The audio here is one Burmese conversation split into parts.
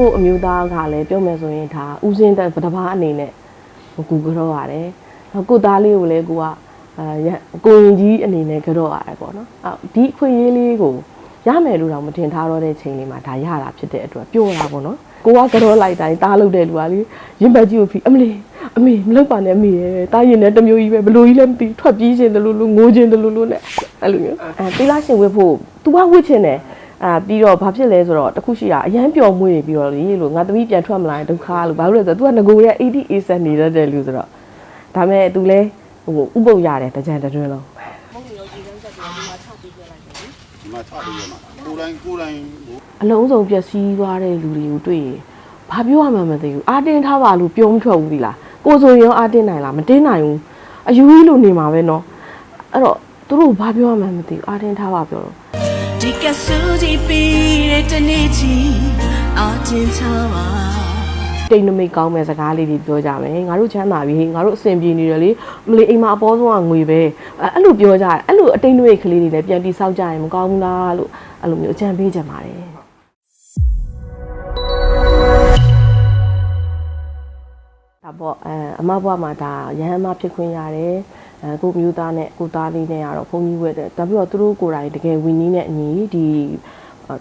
ကို့အမျိုးသားကလည်းပြောမယ်ဆိုရင်ဒါဥစဉ်တဲ့တဘာအနေနဲ့ကူကြောရတယ်နောက်ကို့သားလေးကိုလည်းကိုကအာရကိုရင်ကြီးအနေနဲ့ကြောရတယ်ပေါ့နော်အော်ဒီအခွင့်အရေးလေးကိုရမယ်လို့တော့မတင်ထားတော့တဲ့ချိန်လေးမှာဒါရတာဖြစ်တဲ့အတွက်ပြောတာပေါ့နော်ကိုကကြောလိုက်တိုင်းတားလို့တဲ့လူကလေရင်ဘတ်ကြီးကိုဖီအမလေးအမေမလုပ်ပါနဲ့အမေရဲ့တားရင်လည်းတစ်မျိုးကြီးပဲဘလို့ကြီးလည်းမသိထွက်ပြေးခြင်းတလူလူငိုခြင်းတလူလူနဲ့အဲ့လိုမျိုးအဲတိလာရှင်ဝတ်ဖို့ तू ကဝတ်ခြင်းတယ် အာပြီးတော့ဘာဖြစ်လဲဆိုတော့တခုရှိတာအရန်ပျော်မွေ့ပြီးတော့လေလို့ငါသမီးပြန်ထွက်မလာရင်ဒုက္ခလို့ဘာလို့လဲဆိုတော့ तू ကငကိုရဲ့80 80နေတတ်တယ်လူဆိုတော့ဒါမဲ့ तू လဲဟိုဥပုပ်ရတယ်တကြံတတွင်းလုံး ဒီမှာချပြီးရမှာကိုယ်တိုင်ကိုယ်တိုင်ကို အလုံးစုံပျက်စီးသွားတဲ့လူတွေကိုတွေ့ရင်ဘာပြောရမှန်းမသိဘူးအာတင်ထားပါလို့ပြောမထွက်ဘူးဒီလားကိုယ်ဆိုရင်ရောအာတင်နိုင်လားမတင်နိုင်ဘူးအယူကြီးလို့နေမှာပဲเนาะအဲ့တော့သူတို့ဘာပြောရမှန်းမသိဘူးအာတင်ထားပါပြောတော့ ဒီကဆူဒီပီတဲ့တနေ့ကြီးအတင်ထားပါတိတ်နမိတ်ကောင်းမဲ့စကားလေးတွေပြောကြမယ်ငါတို့ချမ်းသာပြီငါတို့အဆင်ပြေနေတယ်လေမလီအိမ်မှာအပေါ်ဆုံးကငွေပဲအဲ့အဲ့လိုပြောကြတယ်အဲ့လိုအတိတ်နမိတ်ကလေးတွေလည်းပြန်ပြီးစောက်ကြရင်မကောင်းဘူးလားလို့အဲ့လိုမျိုးအကြံပေးကြပါတယ်ဒါပေါ့အဲအမဘွားမှာဒါရဟန်းမဖြစ်ခွင့်ရတယ် အဲကိုမျိုးသားနဲ့ကိုသားလေးနဲ့ကတော့ဘုန်းကြီးဝက်တယ်ဒါပြီးတော့သူတို့ကိုယ်တိုင်တကယ်ဝင်းနီးနဲ့အညီဒီ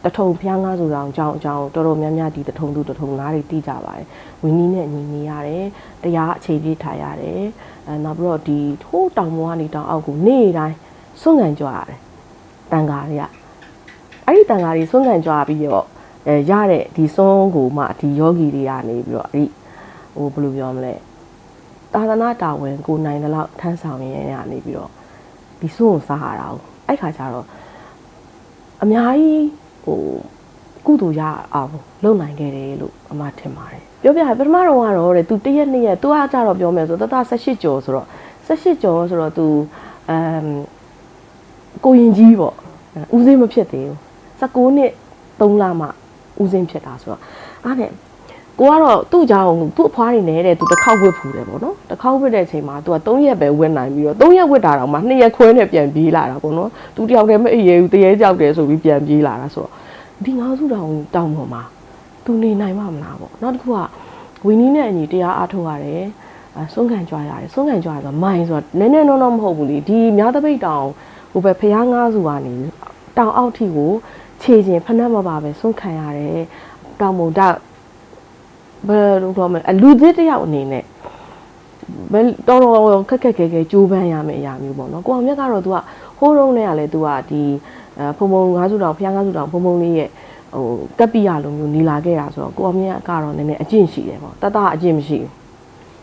တထုံဖျားငါးဆိုတော့အကြောင်းအကြောင်းတော်တော်များများဒီတထုံသူတထုံသားတွေတီးကြပါတယ်ဝင်းနီးနဲ့အညီနေရတယ်တရားအခြေပြေးထားရတယ်အဲနောက်ပြီးတော့ဒီထိုးတောင်ပေါ်ကနေတောင်အောက်ကိုနေ့တိုင်းစွန့်ငံကြွရတယ်တန်ဃာတွေကအဲ့ဒီတန်ဃာတွေစွန့်ငံကြွပြီးတော့အဲရတဲ့ဒီစွန်းကိုမှဒီယောဂီတွေကနေပြီးတော့အဲ့ဒီဟိုဘယ်လိုပြောမလဲ သာသနာတာဝန်ကိုနိုင်တဲ့လောက်ထမ်းဆောင်ရင်းရနေပြီးတော့ဒီစွန့်ကိုစားရတာကိုအဲ့ခါကျတော့အများကြီးဟိုကုသိုလ်ရအောင်လုပ်နိုင်ခဲ့တယ်လို့အမထင်ပါတယ်ပြောပြပထမတော့ကတော့တဲ့ तू တရက်နှစ်ရက် तू အားကြတော့ပြောမယ်ဆိုတတ18ကျော်ဆိုတော့18ကျော်ဆိုတော့ तू အမ်ကိုရင်ကြီးပေါ့ဦးစင်းမဖြစ်သေးဘူး19နှစ်3လမှဦးစင်းဖြစ်တာဆိုတော့အားနဲ့ ကိုကတော့သူ့ကြောင့်သူ့အဖွားတွေနဲ့တဲ့သူတစ်ခေါက်ဝစ်ဖူးတယ်ပေါ့နော်တစ်ခေါက်ဝစ်တဲ့အချိန်မှာသူက3ရက်ပဲဝစ်နိုင်ပြီးတော့3ရက်ဝစ်တာတော့မှ2ရက်ခွဲနဲ့ပြန်ပြေးလာတာပေါ့နော်သူတယောက်တည်းမအေးရဘူးတရေကြောက်တယ်ဆိုပြီးပြန်ပြေးလာတာဆိုတော့ဒီငါးစုတောင်တောင်ပေါ်မှာသူနေနိုင်မှာမလားပေါ့နောက်တစ်ခုကဝီနီးနဲ့အညီတရားအားထုတ်ရတယ်အဲဆုံးခံကြွားရတယ်ဆုံးခံကြွားရဆိုမိုင်းဆိုတော့နည်းနည်းတော့တော့မဟုတ်ဘူးလေဒီများတပိတ်တောင်ဟိုပဲဖျားငါးစုကနေတောင်အောက်ထိကိုခြေချင်းဖနှက်မပါပဲဆုံးခံရတယ်တောင်မုံတော့ ဘယ်လိုပြောမလဲအလူသစ်တစ်ယောက်အနေနဲ့ဘယ်တော်တော်ခက်ခက်ခဲခဲကြိုးပမ်းရမယ့်အရာမျိုးပေါ့နော်ကိုအောင်မြတ်ကတော့ तू ကဟိုးတုံးနဲ့ကလည်း तू ကဒီအဖုံဖုံငါးစုတောင်ဖျားငါးစုတောင်ဖုံဖုံလေးရဲ့ဟိုကပ်ပိရလိုမျိုးနေလာခဲ့တာဆိုတော့ကိုအောင်မြတ်ကတော့နည်းနည်းအကျင့်ရှိတယ်ပေါ့တတအကျင့်မရှိဘူး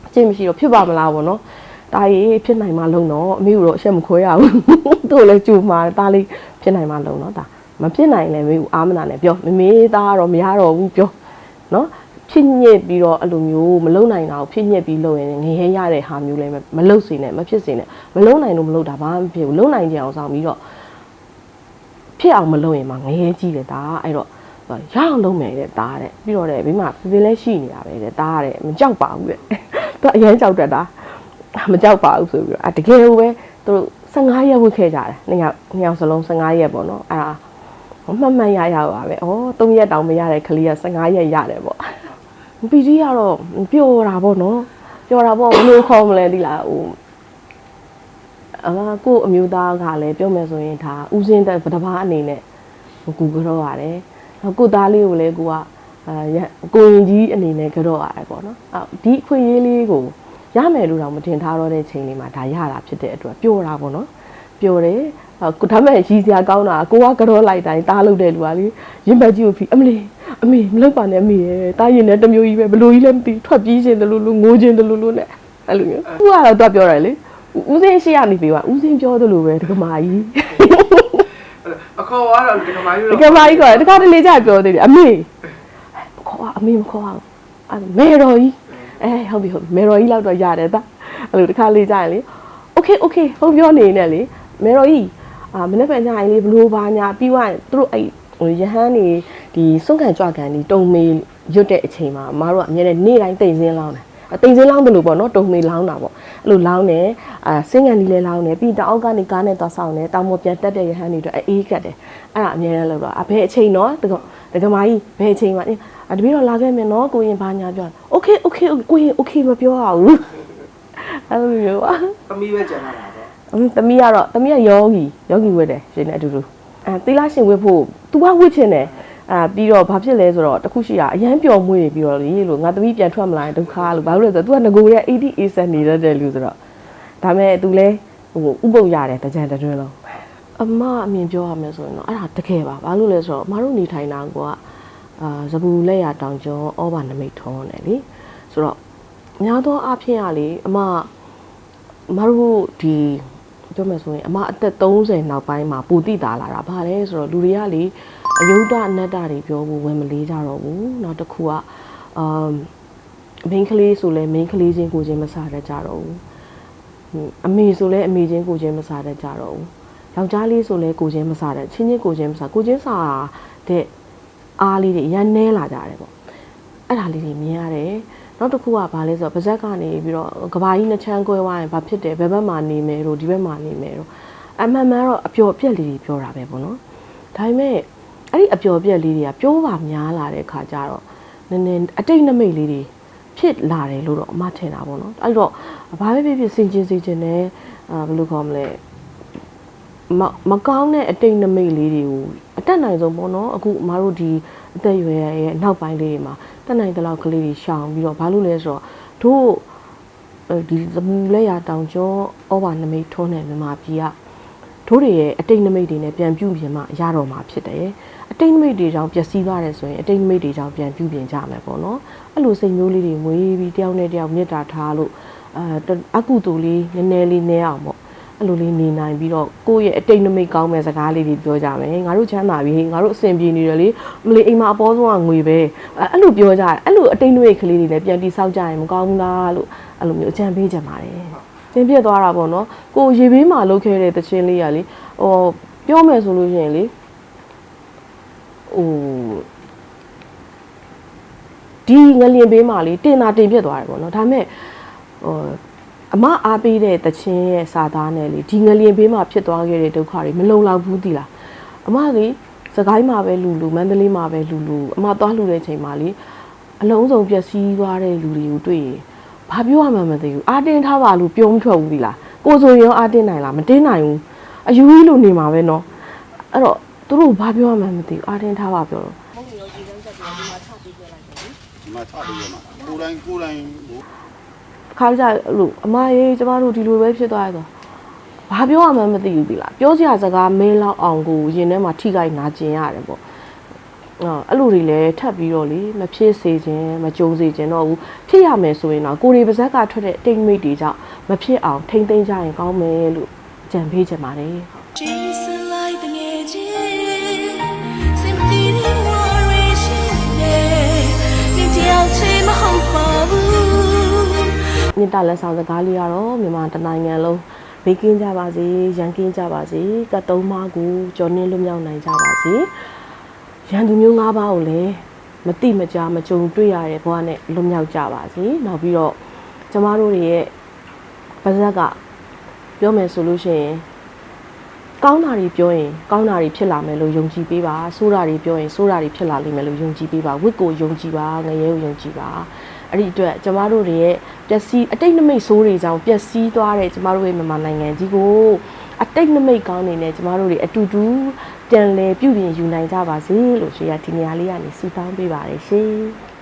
အကျင့်မရှိတော့ဖြစ်ပါမလားပေါ့နော်တာရေးဖြစ်နိုင်မှလုံတော့အမေကတော့အချက်မခွဲရဘူးသူ့လည်းကြိုမှာတာလေးဖြစ်နိုင်မှလုံတော့ဒါမဖြစ်နိုင်လည်းမေကိုအာမနာနဲ့ပြောမမေသားကတော့မရတော့ဘူးပြောနော် ဖြစ်ညစ်ပြီးတော့အဲ့လိုမျိုးမလုံနိုင်တာကိုဖြစ်ညစ်ပြီးလုပ်ရင်ငရဲရတဲ့ဟာမျိုးလည်းမလုံစေနဲ့မဖြစ်စေနဲ့မလုံနိုင်လို့မလုံတာဘာမှမဖြစ်ဘူးလုံနိုင်ကြအောင်ဆောင်ပြီးတော့ဖြစ်အောင်မလုံရင်မှငရဲကြီးတယ်ဒါအဲ့တော့ရအောင်လုပ်မယ်တဲ့ဒါတဲ့ပြီးတော့တဲ့ဘေးမှာပြပြလဲရှိနေတာပဲတဲ့ဒါတဲ့မကြောက်ပါဘူးတဲ့သူအရင်ကြောက်တတ်တာမကြောက်ပါဘူးဆိုပြီးတော့အတကယ်ကိုပဲသူတို့15ရက်ဝတ်ခဲ့ကြတယ်နှစ်ယောက်နှစ်ယောက်စလုံး15ရက်ပေါ့နော်အဲ့ဒါမှတ်မှတ်ရရပါပဲဩ3ရက်တောင်မရတဲ့ကလေးက15ရက်ရတယ်ပေါ့ ပီတီကတော့ပျော်တာပေါ့နော်ပျော်တာပေါ့ဘယ်လိုခေါ်မလဲဒီလားဟိုအမကို့အမျိုးသားကလည်းပြောမယ်ဆိုရင်ဒါဥစဉ်တဲ့တဘာအနေနဲ့ကူကြောရတယ်နောက်ကို့သားလေးကိုလည်းကိုကအာကိုရင်ကြီးအနေနဲ့ကြောရတယ်ပေါ့နော်အော်ဒီအခွင့်အရေးလေးကိုရမယ်လို့တော့မတင်ထားတော့တဲ့ချိန်လေးမှာဒါရတာဖြစ်တဲ့အတွက်ပျော်တာပေါ့နော်ပျော်တယ် ကိုဒါမဲ့ရီစရာကောင်းတာကိုကကြောလိုက်တိုင်းတားလို့တဲ့လူကလေရင်ဘတ်ကြီးကိုဖီအမလေးအမေမလုပ်ပါနဲ့အမေရဲ့တားရင်လည်းတစ်မျိုးကြီးပဲဘလို့ကြီးလည်းမသိထွက်ပြေးခြင်းတလူလူငိုခြင်းတလူလူနဲ့အဲ့လိုမျိုးသူကတော့တော့ပြောတယ်လေဦးစင်းရှိရနေပြီကဦးစင်းပြောသလိုပဲဒကမာကြီး အခေါ်ကတော့ဒီကမာကြီး ဒကမာကြီးကတခါတလေကြာပြောသေးတယ်အမေခေါ်ပါအမေမခေါ်ပါဘူးအဲ့မေတော်ကြီးအဲဟုတ်ပြီဟုတ်ပြီမေတော်ကြီးလောက်တော့ရတယ်တာအဲ့လိုတခါလေကြာရင်လေโอเคโอเคဟုတ်ပြောနေနေလေမေတော်ကြီး အာမနေ့ကညရင်လေဘလို့ပါညာပြီးသွားရင်သူတို့အဲ့ဟိုရဟန်းနေဒီစွန့်ခံကြွခံဒီတုံမေရွတ်တဲ့အချိန်မှာအမတို့ကအမြဲတမ်းနေ့တိုင်းတိတ်စင်းလောင်းတယ် အသိစင်းလောင်းတယ်လို့ပေါ့နော်တုံမေလောင်းတာပေါ့အဲ့လိုလောင်းတယ်အာစင်းကန်ဒီလဲလောင်းတယ်ပြီးတော့အောက်ကနေကားနဲ့သွားဆောင်တယ်တောင်ပေါ်ပြန်တက်တဲ့ရဟန်းတွေအတွက်အေးကတ်တယ်အဲ့ဒါအများနဲ့လောက်တော့အဘယ်အချိန်နော်တကတကမာကြီးဘယ်အချိန်မှာအတပည့်တော့လာခဲ့မယ်နော်ကိုရင်ဘာညာပြောโอเคโอเคကိုရင်โอเคမပြောရဘူးအဲ့လိုမျိုးပါ သမီးပဲကြံလာတာပေါ့ အင်း သမီးကတော့သမီးကယောဂီယောဂီဝတ်တယ်ရှင်နဲ့အတူတူအဲသီလရှင်ဝတ်ဖို့ तू ကဝတ်ချင်တယ်အာပြီးတော့ဘာဖြစ်လဲဆိုတော့တခုရှိတာအရန်ပျော်မွေ့နေပြီးတော့လေလို့ငါသမီးပြန်ထွက်မလာရင်ဒုက္ခလို့ဘာလို့လဲဆိုတော့ तू ကငကိုရဲ့80 80နေတတ်တယ်လူဆိုတော့ဒါမဲ့ तू လဲဟိုဥပုပ်ရတယ်တကြံတတွင်းလုံးအမအမြင်ပြောရမယ်ဆိုရင်တော့အဲ့ဒါတကယ်ပါဘာလို့လဲဆိုတော့အမတို့နေထိုင်တာကအာဇပူလက်ရတောင်ကျော်ဩဘာနမိတ်ထုံးတယ်လေဆိုတော့များသောအားဖြင့်ကလေအမမတို့ဒီ ပြောမယ်ဆိုရင်အမအသက်30နောက်ပိုင်းမှာပူတိတာလာတာဘာလဲဆိုတော့လူတွေကလေအယုဒ္ဓအနတ္တတွေပြောဖို့ဝင်မလေးကြတော့ဘူးနောက်တစ်ခုကအာမိန်းကလေးဆိုလဲမိန်းကလေးချင်းကိုချင်းမစားတတ်ကြတော့ဘူးဟိုအမေဆိုလဲအမေချင်းကိုချင်းမစားတတ်ကြတော့ဘူးယောက်ျားလေးဆိုလဲကိုချင်းမစားတတ်ချင်းချင်းကိုချင်းမစားကိုချင်းစားတဲ့အားလေးတွေအရန်နဲလာကြတယ်ပေါ့အဲ့ဒါလေးတွေမြင်ရတယ် နောက်တစ်ခုကဘာလဲဆိုတော့ဗဇက်ကနေပြီးတော့ကဘာကြီးနှစ်ချမ်းကွဲသွားရင်ဘာဖြစ်တယ်ဘယ်ဘက်မှာနေမယ်တို့ဒီဘက်မှာနေမယ်တို့အမှန်မှန်တော့အပျော်အပြက်လေးတွေပြောတာပဲပေါ့နော်ဒါပေမဲ့အဲ့ဒီအပျော်အပြက်လေးတွေကပြောပါများလာတဲ့ခါကျတော့နည်းနည်းအတိတ်နမိတ်လေးတွေဖြစ်လာတယ်လို့တော့အမထင်တာပေါ့နော်အဲ့တော့ဘာပဲဖြစ်ဖြစ်စင်ကျင်စေခြင်းနဲ့အာဘယ်လိုခေါ်မလဲမမကောင်းတဲ့အတိတ်နမိတ်လေးတွေကိုအ တက်နိုင်ဆုံးပေါ့နော်အခုအမတို့ဒီအသက်အရွယ်ရဲ့အနောက်ပိုင်းလေးတွေမှာတက်နိုင်တဲ့လောက်ကလေးတွေရှောင်ပြီးတော့ဘာလို့လဲဆိုတော့တို့အဲဒီသမူလက်ရတောင်ကျော်ဩဘာနမိတ်ထုံးတဲ့မြန်မာပြည်ကတို့တွေရဲ့အတိတ်နမိတ်တွေနဲ့ပြန်ပြုပြင်မှရတော့မှာဖြစ်တယ်အတိတ်နမိတ်တွေကြောင့်ပျက်စီးသွားတယ်ဆိုရင်အတိတ်နမိတ်တွေကြောင့်ပြန်ပြုပြင်ကြမယ်ပေါ့နော်အဲ့လိုစိတ်မျိုးလေးတွေမွေးပြီးတယောက်နဲ့တယောက်မေတ္တာထားလို့အဲအကုသိုလ်လေးနည်းနည်းလေးနည်းအောင်ပေါ့ အဲ့လိုလေးနေနိုင်ပြီးတော့ကိုယ့်ရဲ့အတိတ်နမိတ်ကောင်းမဲ့စကားလေးတွေပြောကြမယ်ငါတို့ချမ်းသာပြီငါတို့အဆင်ပြေနေတယ်လေမလေးအိမ်မှာအပေါ်ဆုံးကငွေပဲအဲ့အဲ့လိုပြောကြတယ်အဲ့လိုအတိတ်နမိတ်ကလေးတွေလည်းပြန်ပြီးစောက်ကြရင်မကောင်းဘူးလားလို့အဲ့လိုမျိုးအကြံပေးကြပါတယ်ကျင်းပြသွားတာပေါ့နော်ကိုရေဘေးမှာလုပ်ခဲ့တဲ့တခြင်းလေးကလေဟိုပြောမယ်ဆိုလို့ရှိရင်လေဟိုဒီငလျင်ဘေးမှာလေတင်တာတင်ပြသွားတယ်ပေါ့နော်ဒါပေမဲ့ဟို အမအားပေးတဲ့တခြင်းရဲ့စာသားနဲ့လေဒီငလျင်ဘေးမှာဖြစ်သွားခဲ့တဲ့ဒုက္ခတွေမလုံလောက်ဘူးသီလားအမလေစကိုင်းမှာပဲလူလူမန္တလေးမှာပဲလူလူအမသွားလှူတဲ့ချိန်မှာလေအလုံးစုံပျက်စီးသွားတဲ့လူတွေကိုတွေ့ရင်ဘာပြောရမှန်းမသိဘူးအာတင်းထားပါလို့ပြောမထွက်ဘူးသီလားကိုယ်ဆိုရင်ရောအာတင်းနိုင်လားမတင်းနိုင်ဘူးအယူကြီးလိုနေမှာပဲเนาะအဲ့တော့သူတို့ဘာပြောရမှန်းမသိဘူးအာတင်းထားပါပြောတော့ ဒီမှာချပြီးရမှာကိုယ်တိုင်ကိုယ်တိုင်ဟို ခါကြလို့အမရေးကျမတို့ဒီလိုပဲဖြစ်သွားရတော့ဘာပြောရမှန်းမသိဘူးပြီလားပြောစရာစကားမဲလောက်အောင်ကိုရင်ထဲမှာထိခိုက်နာကျင်ရတယ်ပေါ့အော်အဲ့လိုတွေလည်းထပ်ပြီးတော့လေမဖြစ်စေခြင်းမကြုံစေခြင်းတော့ဘူးဖြစ်ရမယ်ဆိုရင်တော့ကိုရီပါဇက်ကထွက်တဲ့တိတ်မိတ်တွေကြောင့်မဖြစ်အောင်ထိမ့်သိမ်းကြရင်ကောင်းမယ်လို့အကြံပေးချင်ပါတယ် မြင့်တာလက်ဆောင်စကားလေးကတော့မြန်မာတနိုင်ငံလုံးဘေးကင်းကြပါစေရန်ကင်းကြပါစေကတ်တုံးမကိုကြော်နှင်းလွတ်မြောက်နိုင်ကြပါစေရန်သူမျိုး၅ပါးကိုလည်းမတိမကြားမကြုံတွေ့ရတဲ့ဘဝနဲ့လွတ်မြောက်ကြပါစေနောက်ပြီးတော့ကျမတို့တွေရဲ့ပါဇက်ကပြောမယ်ဆိုလို့ရှိရင်ကောင်းတာတွေပြောရင်ကောင်းတာတွေဖြစ်လာမယ်လို့ယုံကြည်ပေးပါဆိုးတာတွေပြောရင်ဆိုးတာတွေဖြစ်လာလိမ့်မယ်လို့ယုံကြည်ပေးပါဝစ်ကိုယုံကြည်ပါငရဲကိုယုံကြည်ပါ အဲ့ဒီအတွက်ကျမတို့တွေရဲ့ပျက်စီးအတိတ်နမိတ်ဆိုးတွေကြောင့်ပျက်စီးသွားတဲ့ကျမတို့ရဲ့မြန်မာနိုင်ငံကြီးကိုအတိတ်နမိတ်ကောင်းနေနဲ့ကျမတို့တွေအတူတူတန်လဲပြုပြင်ယူနိုင်ကြပါစေလို့ရှင်ရဒီနေရာလေးကနေဆုတောင်းပေးပါတယ်ရှင်